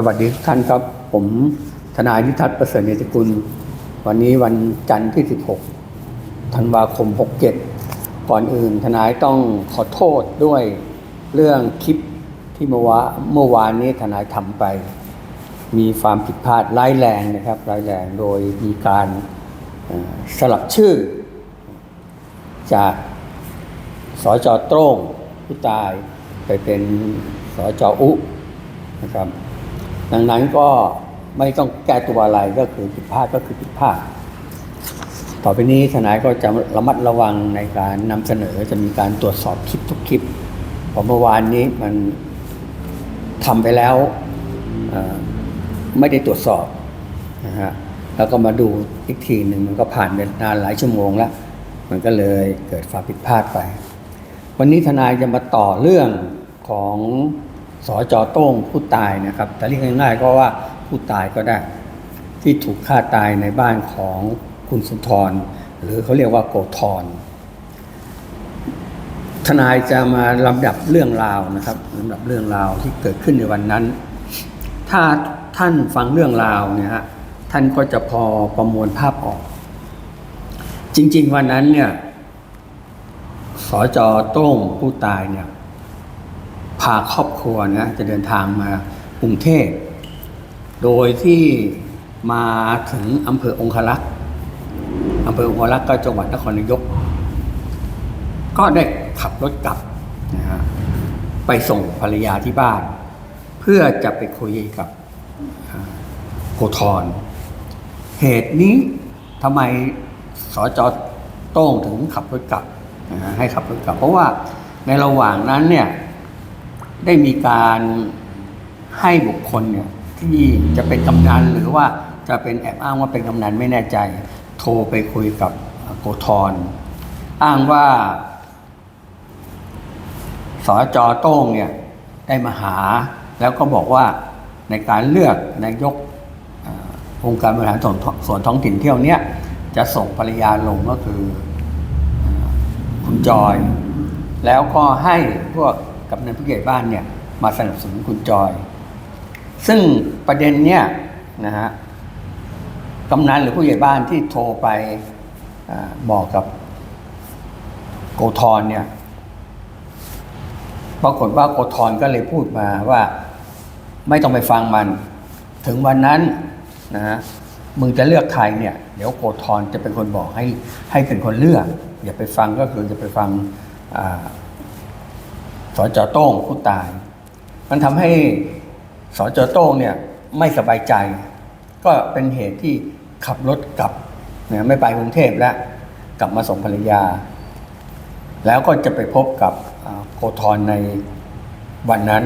สวัสดีทุกท่านครับ ผมทนายนิทัศน์ประเสริฐเนติกุล วันนี้วันจันทร์ที่ 16 ธันวาคม 67 ก่อนอื่นทนายต้องขอโทษด้วยเรื่องคลิปที่เมื่อวาเมื่อวานนี้ทนายทำไป มีความผิดพลาดร้ายแรงนะครับร้ายแรงโดยมีการสลับชื่อ จากสจโต้งผู้ตายไปเป็นสจอุนะครับ ดังนั้นก็ไม่ต้องแก้ตัวอะไรก็คือผิดพลาดก็คือผิดพลาด ต่อไปนี้ทนายก็จะระมัดระวังในการนำเสนอจะมีการตรวจสอบคลิปทุกคลิปเพราะเมื่อวานนี้มันทำไปแล้วไม่ได้ตรวจสอบนะฮะแล้วก็มาดูอีกทีหนึ่งมันก็ผ่านไปนานหลายชั่วโมงแล้ว มันก็เลยเกิดความผิดพลาดไป วันนี้ทนายจะมาต่อเรื่องของ สอจอโต้งผู้ตายนะครับแต่เรียกง่ายๆก็ว่าผู้ตายก็ได้ ที่ถูกฆ่าตายในบ้านของคุณสุนทร หรือเขาเรียกว่าโกธรทนายจะมาลำดับเรื่องราวนะครับลำดับเรื่องราวที่เกิดขึ้นในวันนั้น ถ้าท่านฟังเรื่องราวเนี่ยฮะท่านก็จะพอประมวลภาพออก จริง ๆ วันนั้นเนี่ยสอจอโต้งผู้ตายเนี่ยาครอบครัวนะจะเดินทางมากรุงเทพโดยที่มาถึงอำเภอองคลักษ์อำเภอองคลักษ์ก็จังหวัดนครนายก ก็ได้ขับรถกลับนะฮะไปส่งภรรยาที่บ้าน เพื่อจะไปคุยกับโกธรเหตุนี้ทำไมสจโต้งถึงขับรถกลับนะฮะให้ขับรถกลับ เพราะว่าในระหว่างนั้นเนี่ย ได้มีการให้บุคคลเนี่ยที่จะเป็นกำนันหรือว่าจะเป็นแอบอ้างว่าเป็นกำนันไม่แน่ใจ โทรไปคุยกับโกธรอ้างว่าสจโต้งเนี่ยได้มาหา แล้วก็บอกว่าในการเลือกนายกองค์การบริหารส่วนท้องส่วนท้องถิ่นเที่ยวเนี้ยจะส่งภรรยาลงก็คือคุณจอย แล้วก็ให้พวก กำนันผู้ใหญ่บ้านเนี่ยมาสนับสนุนคุณจอย ซึ่งประเด็นเนี่ยนะฮะกำนันหรือผู้ใหญ่บ้านที่โทรไปอบอกกับโกธรเนี่ยปรากฏว่าโกธรก็เลยพูดมาว่าไม่ต้องไปฟังมัน ถึงวันนั้นนะฮะมึงจะเลือกใครเนี่ย เดี๋ยวโกธรจะเป็นคนบอกให้ให้เป็นคนเลือก อย่าไปฟังก็คือจะไปฟังอ สจโต้งผู้ตาย มันทำให้สจโต้งเนี่ยไม่สบายใจ ก็เป็นเหตุที่ขับรถกลับเนี่ยไม่ไปกรุงเทพแล้วกลับมาส่งภรรยา แล้วก็จะไปพบกับโกธรในวันนั้น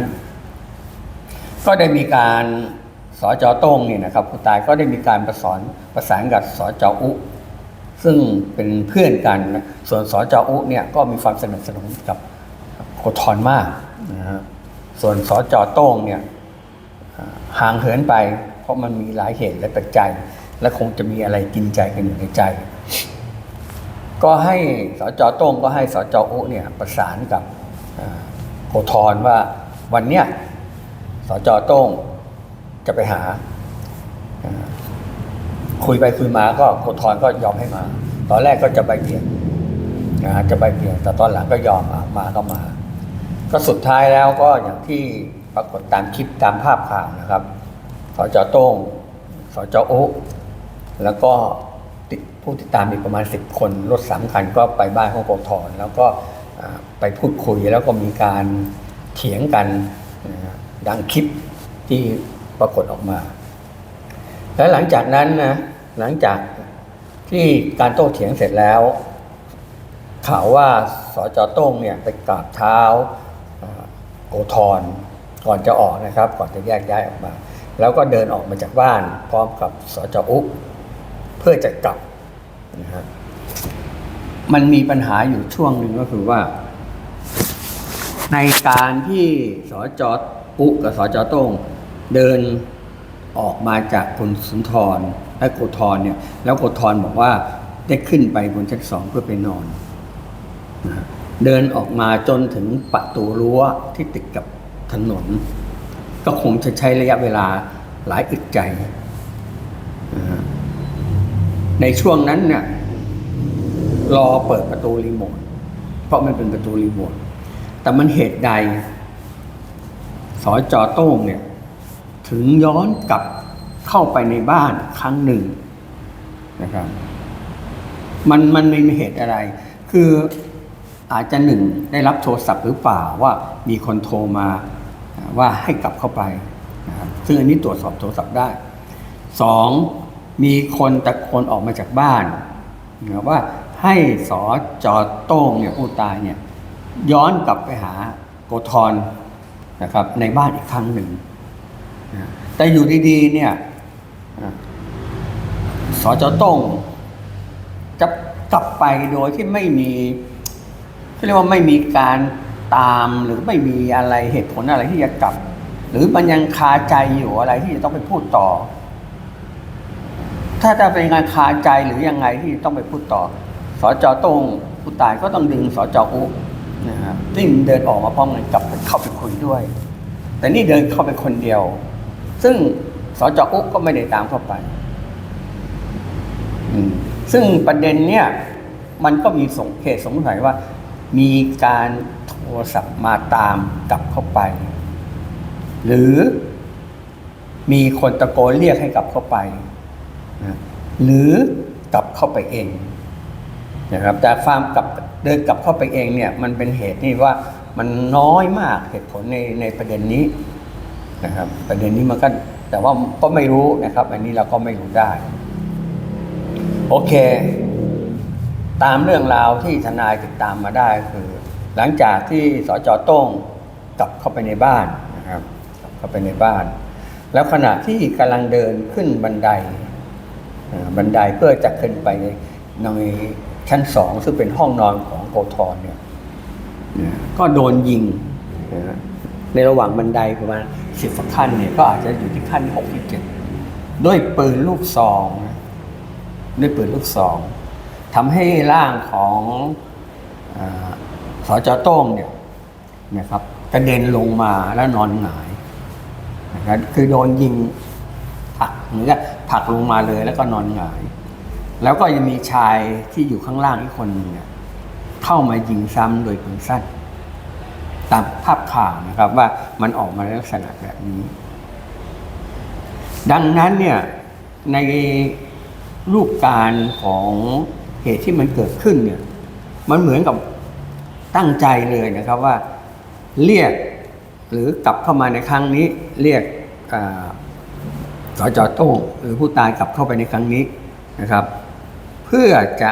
ก็ได้มีการสจโต้งเนี่ยนะครับผู้ตายก็ได้มีการประสานประสานกับสจอุซึ่งเป็นเพื่อนกัน ส่วนสจอุเนี่ยก็มีความสนิทสนมกับ โคทรมากนะฮะส่วนสอจอโต้งเนี่ยห่างเหินไป เพราะมันมีหลายเหตุและปัจจัย และคงจะมีอะไรกินใจกันอยู่ในใจ ก็ให้สอจอโต้งก็ให้สอจออุเนี่ยประสานกับโคทรว่าวันเนี้ยสอจอโต้งจะไปหา คุยไปคุยมาก็โคทรก็ยอมให้มา ตอนแรกก็จะไปเบี่ยงนะจะไปเปลี่ยนแต่ตอนหลังก็ยอมมาก็มา ก็สุดท้ายแล้วก็อย่างที่ปรากฏตามคลิปตามภาพข่าวนะครับสจโต้งสจโอ๊แล้วก็ผู้ติดตามอีกประมาณ 10 คนรถสามคัญก็ไปบ้านของโกธรแล้วก็ไปพูดคุยแล้วก็มีการเถียงกันนะฮะดังคลิปที่ปรากฏออกมา และหลังจากนั้นนะหลังจากที่การโต้เถียงเสร็จแล้ว ข่าวว่าสจโต้งเนี่ยไปกราบเท้า โกธรก่อนจะออกนะครับ ก่อนจะแยกย้ายออกมา แล้วก็เดินออกมาจากบ้าน พร้อมกับสจอุเพื่อจะกลับนะฮะมันมีปัญหาอยู่ช่วงหนึ่งก็คือว่า ในการที่สจอุกับสจโต้งเดินออกมาจากคุณสุนทรและโกธรเนี่ย แล้วโกธรบอกว่าได้ขึ้นไปบนชั้นสองเพื่อไปนอนนะฮะ เดินออกมาจนถึงประตูรั้วที่ติดกับถนน ก็คงจะใช้ระยะเวลาหลายอึดใจ ในช่วงนั้นเนี่ยรอเปิดประตูรีโมทเพราะมันเป็นประตูรีโมทแต่มันเหตุใดสอจอโต้งเนี่ย ถึงย้อนกลับเข้าไปในบ้านครั้งหนึ่งนะครับ มันมันไม่มีเหตุอะไร คือ อาจจะหนึ่งได้รับโทรศัพท์หรือเปล่าว่ามีคนโทรมาว่าให้กลับเข้าไปนะครับซึ่งอันนี้ตรวจสอบโทรศัพท์ได้สองมีคนตะโกนออกมาจากบ้านนะว่าให้สอจอโต้งเนี่ยผู้ตายเนี่ยย้อนกลับไปหาโกธรนะครับในบ้านอีกครั้งหนึ่ง แต่อยู่ดีๆเนี่ยสอจอโต้งจะกลับไปโดยที่ไม่มี เขาเรียกว่าไม่มีการตามหรือไม่มีอะไรเหตุผลอะไรที่จะกลับ หรือมันยังคาใจอยู่อะไรที่จะต้องไปพูดต่อ ถ้าจะเป็นงานคาใจหรือยังไงที่ต้องไปพูดต่อสจต้งผู้ตายก็ต้องดึงสจอุนะครับซึ่งเดินออกมาพร้อมกันกลับเข้าไปคุยด้วย แต่นี่เดินเข้าไปคนเดียว ซึ่งสจอุก็ไม่ได้ตามเข้าไปซึ่งประเด็นเนี่ย มันก็มีสงเหตุสงสัยว่า มีการโทรศัพท์มาตามกลับเข้าไป หรือมีคนตะโกนเรียกให้กลับเข้าไปนะหรือกลับเข้าไปเองนะครับแต่ความกลับเดินกลับเข้าไปเองเนี่ยมันเป็นเหตุที่ว่ามันน้อยมากเหตุผลในในประเด็นนี้นะครับ ประเด็นนี้มันก็แต่ว่าก็ไม่รู้นะครับ อันนี้เราก็ไม่รู้ได้ โอเค ตามเรื่องราวที่ทนายติดตามมาได้คือ หลังจากที่สจโต้งกลับเข้าไปในบ้านนะครับกลับเข้าไปในบ้าน แล้วขณะที่กำลังเดินขึ้นบันไดบันไดเพื่อจะขึ้นไปในชั้นสองซึ่งเป็นห้องนอนของโกธรเนี่ยก็โดนยิง ในระหว่างบันไดประมาณสิบขั้นเนี่ยก็อาจจะอยู่ที่ขั้นหกที่เจ็ดด้วยปืนลูกซอง ด้วยปืนลูกซอง ทำให้ร่างของอาสจโต้งเนี่ยนะครับกระเด็นลงมาแล้วนอนหงายนะครับคือโดนยิงผลักเหมือนกับผลักลงมาเลยแล้วก็นอนหงาย แล้วก็ยังมีชายที่อยู่ข้างล่างอีกคนนึงเนี่ยเข้ามายิงซ้ำโดยปืนสั้น ตามภาพข่าวนะครับว่ามันออกมาในลักษณะแบบนี้ ดังนั้นเนี่ยในรูปการของ เหตุที่มันเกิดขึ้นเนี่ย มันเหมือนกับตั้งใจเลยนะครับว่าเรียกหรือกลับเข้ามาในครั้งนี้ เรียกอาสจโต้งหรือผู้ตายกลับเข้าไปในครั้งนี้นะครับ เพื่อจะ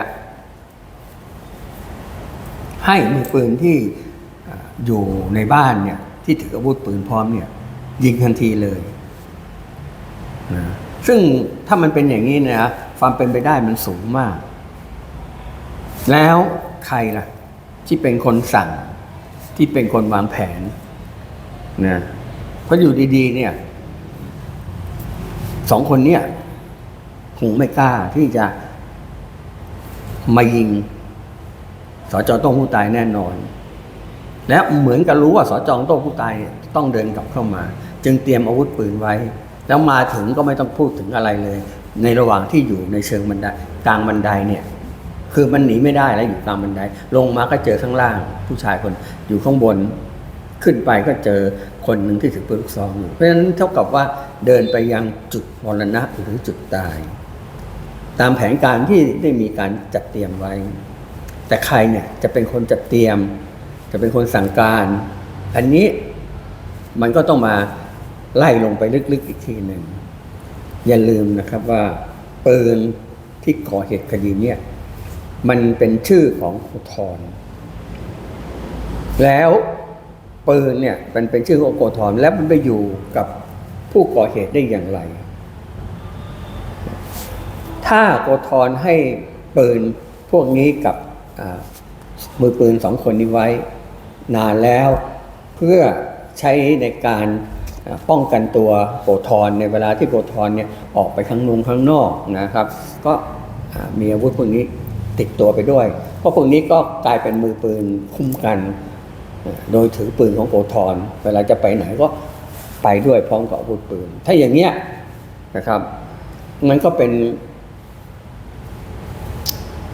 ให้มือปืนที่อยู่ในบ้านเนี่ยที่ถืออาวุธปืนพร้อมเนี่ย ยิงทันทีเลยนะซึ่งถ้ามันเป็นอย่างนี้นะความเป็นไปได้มันสูงมาก แล้วใครล่ะ ที่เป็นคนสั่งที่เป็นคนวางแผนนะเพราะอยู่ดี ๆ เนี่ยสองคนเนี่ยคงไม่กล้าที่จะมายิงสจต้องผู้ตายแน่นอน และเหมือนกับรู้ว่าสจต้องผู้ตายต้องเดินกลับเข้ามา จึงเตรียมอาวุธปืนไว้ แล้วมาถึงก็ไม่ต้องพูดถึงอะไรเลย ในระหว่างที่อยู่ในเชิงบันไดกลางบันไดเนี่ย คือมันหนีไม่ได้แล้วอยู่กลางบันไดลงมาก็เจอข้างล่าง ผู้ชายคนอยู่ข้างบน ขึ้นไปก็เจอคนหนึ่งที่ถือปืนลูกซองอยู่เพราะฉะนั้นเท่ากับว่าเดินไปยังจุดมรณะหรือจุดตาย ตามแผนการที่ได้มีการจัดเตรียมไว้ แต่ใครเนี่ยจะเป็นคนจัดเตรียม จะเป็นคนสั่งการ อันนี้มันก็ต้องมาไล่ลงไปลึกๆอีกทีหนึ่งอย่าลืมนะครับว่าปืนที่ก่อเหตุคดีเนี่ย มันเป็นชื่อของอุทธรแล้วปืนเนี่ยมันเป็นชื่อของโกธรแล้วมันไปอยู่กับผู้ก่อเหตุได้อย่างไร ถ้าโกธรให้ปืนพวกนี้กับมือปืนสองคนนี้ไว้ นานแล้วเพื่อใช้ในการป้องกันตัวโกธรในเวลาที่โกธรเนี่ยออกไปข้างนงข้างนอกนะครับ ก็มีอาวุธพวกนี้ ติดตัวไปด้วย เพราะพวกนี้ก็กลายเป็นมือปืนคุ้มกัน โดยถือปืนของโกธรเวลาจะไปไหนก็ไปด้วยพร้อมกับอาวุธปืน ถ้าอย่างเงี้ยนะครับ มันก็เป็น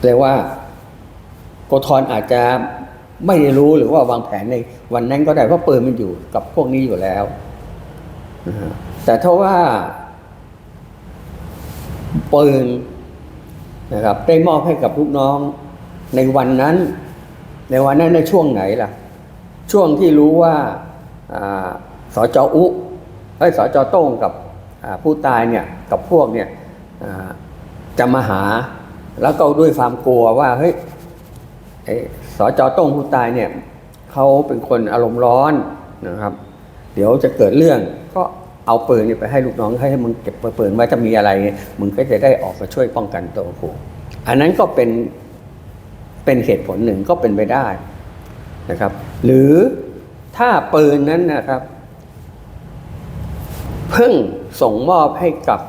เรียกว่าโกธรอาจจะไม่ได้รู้หรือว่าวางแผนในวันนั้นก็ได้เพราะปืนมันอยู่กับพวกนี้อยู่แล้ว แต่ถ้าว่าปืน นะครับได้มอบให้กับลูกน้องในวันนั้น ในวันนั้นในช่วงไหนล่ะ ช่วงที่รู้ว่าอาสจอุไอ้ยสจโต้งกับผู้ตายเนี่ยกับพวกเนี่ยจะมาหาแล้วก็ด้วยความกลัวว่าเฮ้ยไอ้สจโต้งผู้ตายเนี่ยเขาเป็นคนอารมณ์ร้อนนะครับ เดี๋ยวจะเกิดเรื่อง เอาปืนไปให้ลูกน้องให้ให้มึงเก็บปืนไว้ถ้ามีอะไรมึงก็จะได้ออกมาช่วยป้องกันตัวกูอันนั้นก็เป็นเป็นเหตุผลหนึ่งก็เป็นไปได้นะครับ หรือถ้าปืนนั้นนะครับ เพิ่งส่งมอบให้กับ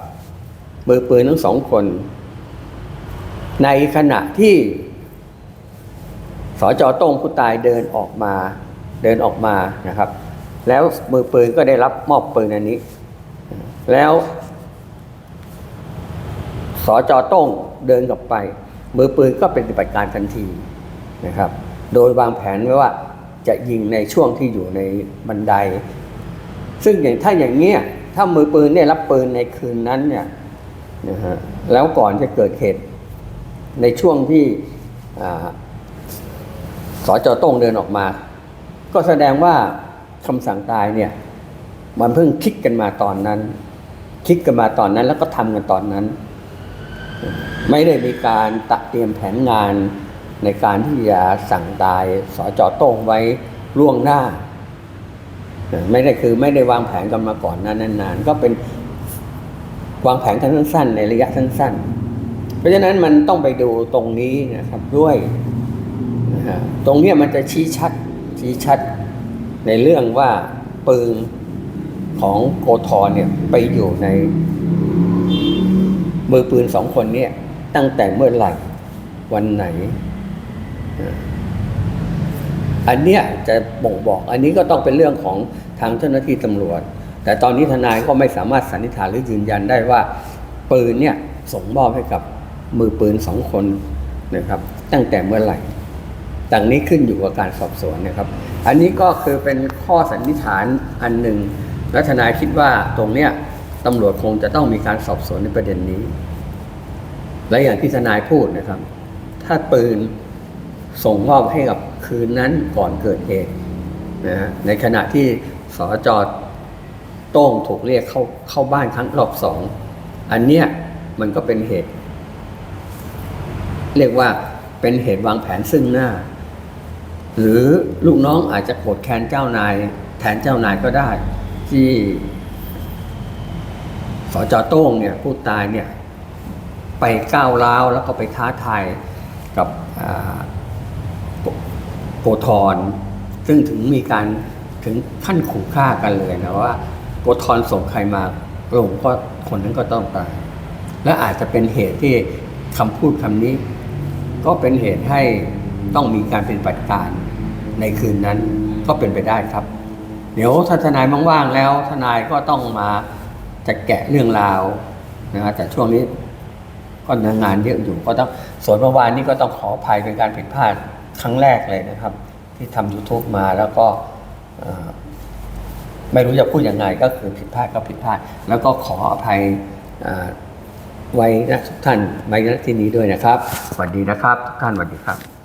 มือปืนทั้งสองคน ในขณะที่สจโต้งผู้ตายเดินออกมาเดินออกมานะครับ แล้วมือปืนก็ได้รับมอบปืนอันนี้ แล้วสจโต้งเดินกลับไป มือปืนก็เป็นปฏิบัติการทันทีนะครับ โดยวางแผนไว้ว่าจะยิงในช่วงที่อยู่ในบันได ซึ่งอย่างถ้าอย่างเงี้ยถ้ามือปืนได้รับปืนในคืนนั้นเนี่ยนะฮะแล้วก่อนจะเกิดเหตุในช่วงที่อ่าสจโต้งเดินออกมา ก็แสดงว่า คำสั่งตายเนี่ย มันเพิ่งคิดกันมาตอนนั้น คิดกันมาตอนนั้น แล้วก็ทำกันตอนนั้น ไม่ได้มีการตัดเตรียมแผนงานในการที่จะสั่งตายสจโต้งไว้ล่วงหน้า ไม่ได้คือไม่ได้วางแผนกันมาก่อนนานนานๆก็เป็นวางแผนกันสั้นๆในระยะสั้นๆ เพราะฉะนั้นมันต้องไปดูตรงนี้นะครับด้วย ตรงนี้มันจะชี้ชัดชี้ชัด ในเรื่องว่าปืนของโกธรเนี่ยไปอยู่ใน มือปืนสองคนเนี่ยตั้งแต่เมื่อไหร่วันไหน อันเนี้ยจะบ่งบอก อันนี้ก็ต้องเป็นเรื่องของทางเจ้าหน้าที่ตำรวจ แต่ตอนนี้ทนายก็ไม่สามารถสันนิษฐานหรือยืนยันได้ว่า ปืนเนี่ยส่งมอบให้กับมือปืนสองคนนะครับ ตั้งแต่เมื่อไหร่ ดังนี้ขึ้นอยู่กับการสอบสวนนะครับ อันนี้ก็คือเป็นข้อสันนิษฐานอันหนึ่งและทนายคิดว่าตรงเนี้ยตำรวจคงจะต้องมีการสอบสวนในประเด็นนี้ และอย่างที่ทนายพูดนะครับ ถ้าปืนส่งมอบให้กับคืนนั้นก่อนเกิดเหตุนะฮะในขณะที่สจโต้งถูกเรียกเข้าเข้าบ้านครั้งรอบสอง อันเนี้ยมันก็เป็นเหตุ เรียกว่าเป็นเหตุวางแผนซึ่งหน้า หรือลูกน้องอาจจะโกรธแค้นเจ้านาย แทนเจ้านายก็ได้ ที่สจโต้งเนี่ยผู้ตายเนี่ยไปก้าวร้าวแล้วก็ไปท้าทายกับโกธรซึ่งถึงมีการถึงขั้นขู่ฆ่ากันเลยนะว่าโกธรส่งใครมาลงก็คนนั้นก็ต้องตาย และอาจจะเป็นเหตุที่คำพูดคำนี้ ก็เป็นเหตุให้ต้องมีการเป็นปฏิการ ในคืนนั้นก็เป็นไปได้ครับ เดี๋ยวถ้าทนายว่างๆแล้ว ทนายก็ต้องมาจะแกะเรื่องราวนะฮะแต่ช่วงนี้ก็งานเยอะอยู่ก็ต้องส่วนเมื่อวานนี้ก็ต้องขออภัยเป็นการผิดพลาดครั้งแรกเลยนะครับ ที่ทำ YouTube มาแล้วก็ไม่รู้จะพูดยังไงก็คือผิดพลาดก็ผิดพลาด แล้วก็ขออภัยไว้นะทุกท่านไว้ณที่นี้ด้วยนะครับ สวัสดีนะครับ ทุกท่านสวัสดีครับ